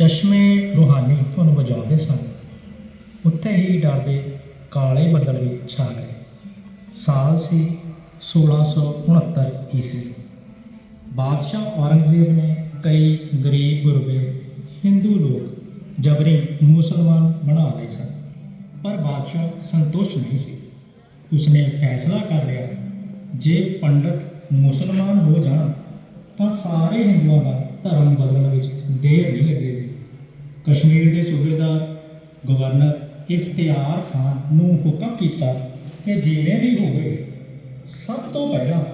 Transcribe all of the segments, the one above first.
ਚਸ਼ਮੇ ਰੂਹਾਨੀ ਤੁਹਾਨੂੰ ਵਜਾਉਂਦੇ ਸਨ। ਉੱਥੇ ਹੀ ਡਰਦੇ ਕਾਲੇ ਬੱਦਲ ਵੀ ਛਾ ਗਏ। ਸਾਲ ਸੀ 1669 ਈਸਵੀ। ਬਾਦਸ਼ਾਹ ਔਰੰਗਜ਼ੇਬ ਨੇ ਕਈ ਗਰੀਬ ਗੁਰਬੇ, ਹਿੰਦੂ ਲੋਕ, ਜਬਰੀ ਮੁਸਲਮਾਨ ਬਣਾ ਲਏ ਸਨ। ਪਰ ਬਾਦਸ਼ਾਹ ਸੰਤੁਸ਼ਟ ਨਹੀਂ ਸੀ। ਉਸਨੇ ਫੈਸਲਾ ਕਰ ਲਿਆ, ਜੇ ਪੰਡਤ ਮੁਸਲਮਾਨ ਹੋ ਜਾਣ, ਤਾਂ ਸਾਰੇ ਹਿੰਦੂਆਂ ਦਾ ਧਰਮ ਬਦਲਣ ਵਿੱਚ ਦੇਰ ਨਹੀਂ ਲੱਗੇਗੀ। ਕਸ਼ਮੀਰ ਦੇ ਸੂਬੇਦਾਰ ਗਵਰਨਰ ਇਫਤਿਆਰ ਖਾਨ ਨੂੰ ਹੁਕਮ ਕੀਤਾ ਕਿ ਜਿਵੇਂ ਵੀ ਹੋਵੇ, ਸਭ ਤੋਂ ਪਹਿਲਾਂ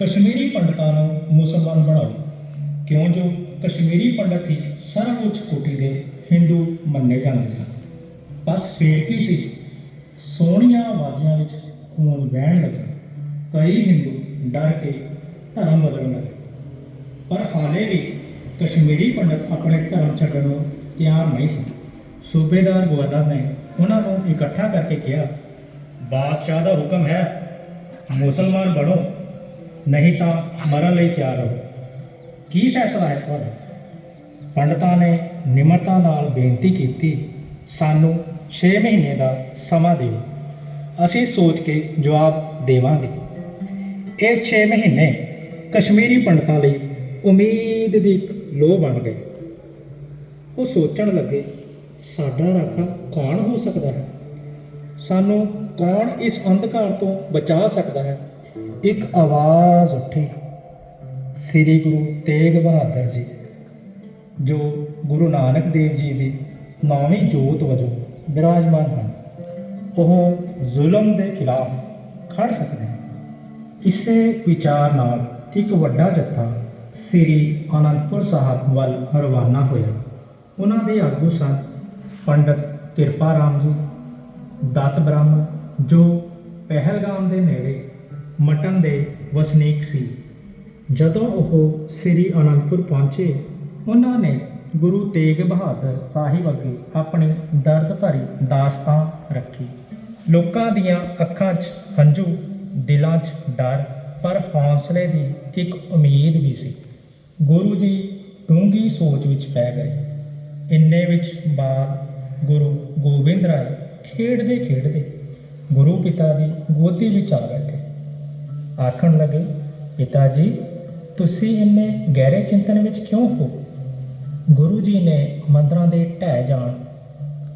ਕਸ਼ਮੀਰੀ ਪੰਡਤਾਂ ਨੂੰ ਮੁਸਲਮਾਨ ਬਣਾਓ। ਕਿਉਂ ਜੋ ਕਸ਼ਮੀਰੀ ਪੰਡਤ ਹੀ ਸਰਵਉੱਚ ਕੋਟੀ ਦੇ ਹਿੰਦੂ ਮੰਨੇ ਜਾਂਦੇ ਸਨ। ਬਸ ਫੇਰ ਕੀ ਸੀ? ਸੋਹਣੀਆਂ ਵਾਦੀਆਂ ਵਿੱਚ ਖੂਨ ਵਹਿਣ ਲੱਗਾ। ਕਈ ਹਿੰਦੂ ਡਰ ਕੇ ਧਰਮ ਬਦਲਣ ਲੱਗੇ। ਪਰ ਹਾਲੇ ਵੀ ਕਸ਼ਮੀਰੀ ਪੰਡਤ ਆਪਣੇ ਧਰਮ ਛੱਡਣ ਨੂੰ ਤਿਆਰ ਨਹੀਂ ਸਨ ਸੂਬੇਦਾਰ ਗਵਰਨਰ ਨੇ ਉਹਨਾਂ ਨੂੰ ਇਕੱਠਾ ਕਰਕੇ ਕਿਹਾ, ਬਾਦਸ਼ਾਹ ਦਾ ਹੁਕਮ ਹੈ, ਮੁਸਲਮਾਨ ਬਣੋ, ਨਹੀਂ ਤਾਂ ਮਰਨ ਲਈ ਤਿਆਰ ਰਹੋ। ਕੀ ਫੈਸਲਾ ਹੈ ਤੁਹਾਡਾ? ਪੰਡਤਾਂ ਨੇ ਨਿਮਰਤਾ ਨਾਲ ਬੇਨਤੀ ਕੀਤੀ, ਸਾਨੂੰ 6 ਮਹੀਨੇ ਦਾ ਸਮਾਂ ਦਿਓ। ਅਸੀਂ ਸੋਚ ਕੇ ਜਵਾਬ ਦੇਵਾਂਗੇ। ਇਹ 6 ਮਹੀਨੇ ਕਸ਼ਮੀਰੀ ਪੰਡਤਾਂ ਲਈ ਉਮੀਦ ਦੀ ਇੱਕ ਲੋਹ ਬਣ ਗਏ। ਉਹ ਸੋਚਣ ਲੱਗੇ, ਸਾਡਾ ਰਾਖਾ ਕੌਣ ਹੋ ਸਕਦਾ ਹੈ? ਸਾਨੂੰ ਕੌਣ ਇਸ ਅੰਧਕਾਰ ਤੋਂ ਬਚਾ ਸਕਦਾ ਹੈ? ਇੱਕ ਆਵਾਜ਼ ਉੱਠੀ, ਸ੍ਰੀ ਗੁਰੂ ਤੇਗ ਬਹਾਦਰ ਜੀ, ਜੋ ਗੁਰੂ ਨਾਨਕ ਦੇਵ ਜੀ ਦੀ ਨੌਵੀਂ ਜੋਤ ਵਜੋਂ ਬਿਰਾਜਮਾਨ ਹਨ। ਉਹ ਜ਼ੁਲਮ ਦੇ ਖਿਲਾਫ ਖੜ ਸਕਦੇ ਹਨ। ਇਸੇ ਵਿਚਾਰ ਨਾਲ ਇੱਕ ਵੱਡਾ ਜੱਥਾ ਸ੍ਰੀ ਅਨੰਦਪੁਰ ਸਾਹਿਬ ਵੱਲ ਰਵਾਨਾ ਹੋਇਆ। ਉਹਨਾਂ ਦੇ ਆਗੂ ਸਨ। ਪੰਡਤ ਕਿਰਪਾ ਰਾਮ ਜੀ, ਦਤ ਬ੍ਰਾਹਮਣ ਜੋ ਪਹਿਲਗਾਮ ਦੇ ਨੇੜੇ ਮਟਨ ਦੇ ਵਸਨੀਕ ਸੀ। ਜਦੋਂ ਉਹ ਸ੍ਰੀ ਅਨੰਦਪੁਰ ਪਹੁੰਚੇ, ਉਹਨਾਂ ਨੇ ਗੁਰੂ ਤੇਗ ਬਹਾਦਰ ਸਾਹਿਬ ਅੱਗੇ ਆਪਣੀ ਦਰਦ ਭਰੀ ਦਾਸਤਾਂ ਰੱਖੀ। ਲੋਕਾਂ ਦੀਆਂ ਅੱਖਾਂ 'ਚ ਹੰਝੂ, ਦਿਲਾਂ 'ਚ ਡਰ, ਪਰ ਹੌਸਲੇ ਦੀ ਇੱਕ ਉਮੀਦ ਵੀ ਸੀ। ਗੁਰੂ ਜੀ ਡੂੰਘੀ ਸੋਚ ਵਿੱਚ ਪੈ ਗਏ। ਇੰਨੇ ਵਿੱਚ ਬਾਲ ਗੁਰੂ ਗੋਬਿੰਦ ਰਾਏ ਖੇਡਦੇ ਖੇਡਦੇ ਗੁਰੂ ਪਿਤਾ ਦੀ ਗੋਦੀ ਵਿੱਚ ਆ ਬੈਠੇ। ਆਖਣ ਲੱਗੇ, ਪਿਤਾ ਜੀ, ਤੁਸੀਂ ਇੰਨੇ ਗਹਿਰੇ ਚਿੰਤਨ ਵਿੱਚ ਕਿਉਂ ਹੋ? ਗੁਰੂ ਜੀ ਨੇ ਮੰਦਰਾਂ ਦੇ ਢਹਿ ਜਾਣ,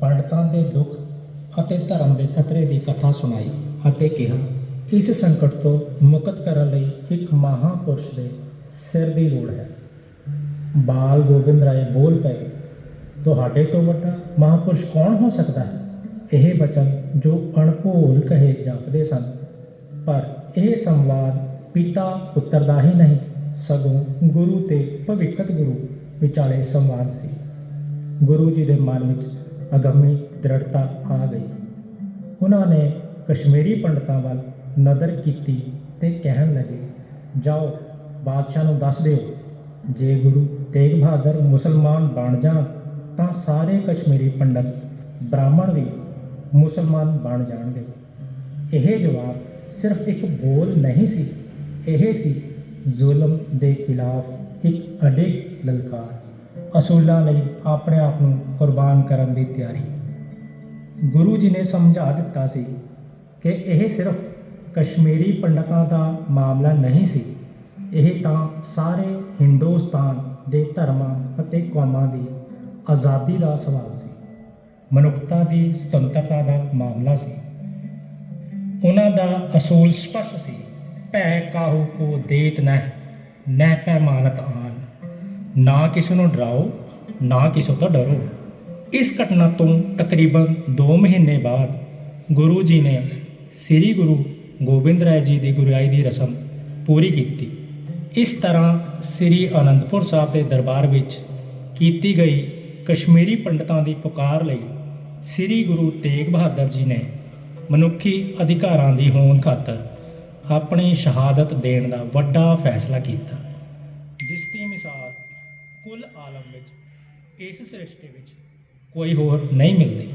ਪੰਡਤਾਂ ਦੇ ਦੁੱਖ ਅਤੇ ਧਰਮ ਦੇ ਖਤਰੇ ਦੀ ਕਥਾ ਸੁਣਾਈ ਅਤੇ ਕਿਹਾ, ਇਸ ਸੰਕਟ ਤੋਂ ਮੁਕਤ ਕਰਨ ਲਈ ਇੱਕ ਮਹਾਪੁਰਸ਼ ਦੇ ਸਿਰ ਦੀ ਲੋੜ ਹੈ। ਬਾਲ ਗੋਬਿੰਦ ਰਾਏ ਬੋਲ ਪਏ ਤੁਹਾਡੇ ਤੋਂ ਵੱਡਾ ਮਹਾਪੁਰਸ਼ ਕੌਣ ਹੋ ਸਕਦਾ ਹੈ? ਇਹ ਬਚਨ ਜੋ ਅਣਭੋਲ ਕਹੇ ਜਾਪਦੇ ਸਨ। ਪਰ ਇਹ ਸੰਵਾਦ ਪਿਤਾ ਪੁੱਤਰ ਦਾ ਹੀ ਨਹੀਂ, ਸਗੋਂ ਗੁਰੂ ਤੇ ਭਵਿੱਖਤ ਗੁਰੂ ਵਿਚਾਲੇ ਸੰਵਾਦ ਸੀ। ਗੁਰੂ ਜੀ ਦੇ ਮਨ ਵਿੱਚ ਅਗੰਮੀ ਦ੍ਰਿੜਤਾ ਆ ਗਈ। ਉਹਨਾਂ ਨੇ ਕਸ਼ਮੀਰੀ ਪੰਡਤਾਂ ਵੱਲ ਨਜ਼ਰ ਕੀਤੀ ਤੇ ਕਹਿਣ ਲੱਗੇ, ਜਾਓ, ਬਾਦਸ਼ਾਹ ਨੂੰ ਦੱਸ ਦਿਓ, ਜੇ ਗੁਰੂ ਤੇਗ ਬਹਾਦਰ ਮੁਸਲਮਾਨ ਬਣ ਜਾਣ ਤਾਂ ਸਾਰੇ ਕਸ਼ਮੀਰੀ ਪੰਡਤ ਬ੍ਰਾਹਮਣ ਵੀ ਮੁਸਲਮਾਨ ਬਣ ਜਾਣਗੇ। ਇਹ ਜਵਾਬ ਸਿਰਫ ਇੱਕ ਬੋਲ ਨਹੀਂ ਸੀ, ਇਹ ਸੀ ਜ਼ੁਲਮ ਦੇ ਖਿਲਾਫ ਇੱਕ ਅਡਿੱਗ ਲਲਕਾਰ। ਅਸੂਲਾਂ ਲਈ ਆਪਣੇ ਆਪ ਨੂੰ ਕੁਰਬਾਨ ਕਰਨ ਦੀ ਤਿਆਰੀ। ਗੁਰੂ ਜੀ ਨੇ ਸਮਝਾ ਦਿੱਤਾ ਸੀ ਕਿ ਇਹ ਸਿਰਫ ਕਸ਼ਮੀਰੀ ਪੰਡਤਾਂ ਦਾ ਮਾਮਲਾ ਨਹੀਂ ਸੀ, ਇਹ ਤਾਂ ਸਾਰੇ ਹਿੰਦੁਸਤਾਨ ਦੇ ਧਰਮਾਂ ਅਤੇ ਕੌਮਾਂ ਦੀ ਆਜ਼ਾਦੀ ਦਾ ਸਵਾਲ ਸੀ। ਮਨੁੱਖਤਾ ਦੀ ਸੁਤੰਤਰਤਾ ਦਾ ਮਾਮਲਾ ਸੀ। ਉਹਨਾਂ ਦਾ ਅਸੂਲ ਸਪਸ਼ਟ ਸੀ। ਭੈ ਕਾਹੂ ਕੋ ਦੇਤ ਨਹਿ ਨਹਿ ਪੈ ਮਾਨਤ ਆਨ। ਨਾ ਕਿਸੇ ਨੂੰ ਡਰਾਓ, ਨਾ ਕਿਸੇ ਤੋਂ ਡਰੋ। ਇਸ ਘਟਨਾ ਤੋਂ ਤਕਰੀਬਨ 2 ਮਹੀਨੇ ਬਾਅਦ ਗੁਰੂ ਜੀ ਨੇ ਸ੍ਰੀ ਗੁਰੂ ਗੋਬਿੰਦ ਰਾਏ ਜੀ ਦੀ ਗੁਰਿਆਈ ਦੀ ਰਸਮ ਪੂਰੀ ਕੀਤੀ। ਇਸ ਤਰ੍ਹਾਂ ਸ੍ਰੀ ਅਨੰਦਪੁਰ ਸਾਹਿਬ ਦੇ ਦਰਬਾਰ ਵਿੱਚ ਕੀਤੀ ਗਈ ਕਸ਼ਮੀਰੀ ਪੰਡਤਾਂ ਦੀ ਪੁਕਾਰ ਲਈ ਸ੍ਰੀ ਗੁਰੂ ਤੇਗ ਬਹਾਦਰ ਜੀ ਨੇ ਮਨੁੱਖੀ ਅਧਿਕਾਰਾਂ ਦੀ ਹੋਂਦ ਖਾਤਰ ਆਪਣੀ ਸ਼ਹਾਦਤ ਦੇਣ ਦਾ ਵੱਡਾ ਫੈਸਲਾ ਕੀਤਾ, ਜਿਸ ਦੀ ਮਿਸਾਲ ਕੁੱਲ ਆਲਮ ਵਿੱਚ ਇਸ ਸ੍ਰਿਸ਼ਟੀ ਵਿੱਚ ਕੋਈ ਹੋਰ ਨਹੀਂ ਮਿਲਦੀ।